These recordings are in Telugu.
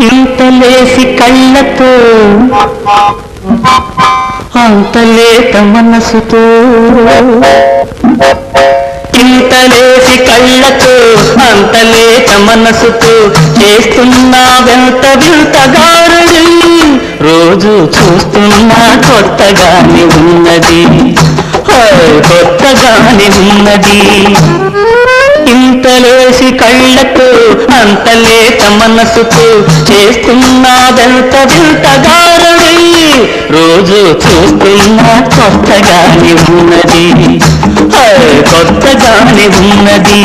ఇంతలేసి కళ్ళతో అంతలేత మనసుతో. ఇంతలేసి కళ్ళతో అంతలేత మనసుతో చేస్తున్నా వెంత వింతగారుడి రోజు చూస్తున్నా కొత్తగానే ఉన్నది. కొత్తగానే ఉన్నది. ఇంతలేసి కళ్ళకు అంతలేత మనసుతో చేస్తున్నా వెంత వింతగారడి రోజు చూస్తున్నా కొత్తగానే ఉన్నది. కొత్తగానే ఉన్నది.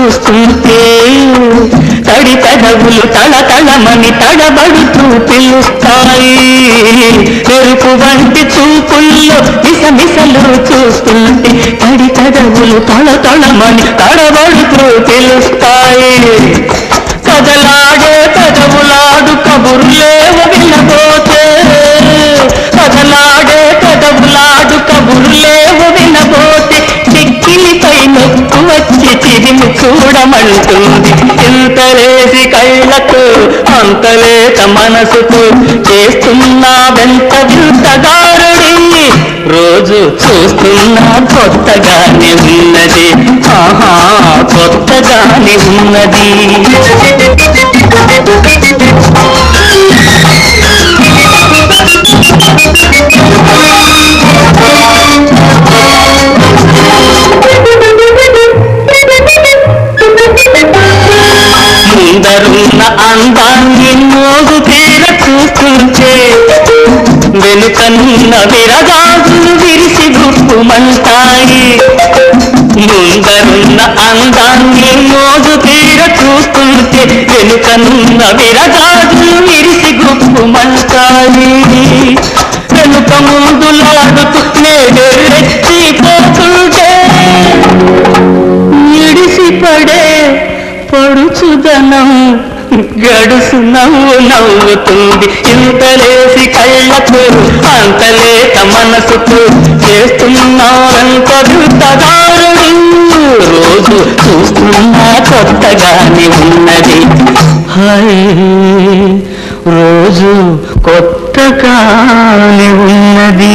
చూస్తుంటే తడి పెదవులు తళతళమని తడబడుతూ పిలుస్తాయి. ఎరుపు వంటి చూపుల్లో మిసమిసలు చూస్తుంటే తడి పెదవులు తళతళమని తడబడుతూ పిలుస్తాయి. కదలాడే పెదవులాడు కబుర్లేవు వినబో ఇది చిరిమి చూడమంటుంది ఇంతలేసి కళ్ళతో అంతలేత మనసుకు చేస్తున్నా వెంత వింతగారుడి రోజు చూస్తున్నా కొత్తగానే ఉన్నది. ఆహా కొత్తగానే ఉన్నది. ముందరున్న అందాన్ని మోగు తీర చూస్తుంటే వెనుకన్న విరగాజులు విరిసి గుప్పుమంటాయి ముందరున్న అందాన్ని మోగు తీర చూస్తుంటే వెనుకనున్న విరగాజులు విరిసి గుప్పుమంటాయి గడుసు నవ్వు నవ్వుతుంది. ఇంతలేసి కళ్ళకు అంతలేత మనసుకు చేస్తున్నారంతరు తదారుడు రోజు చూస్తున్నా కొత్తగానే ఉన్నది. రోజు కొత్తగానే ఉన్నది.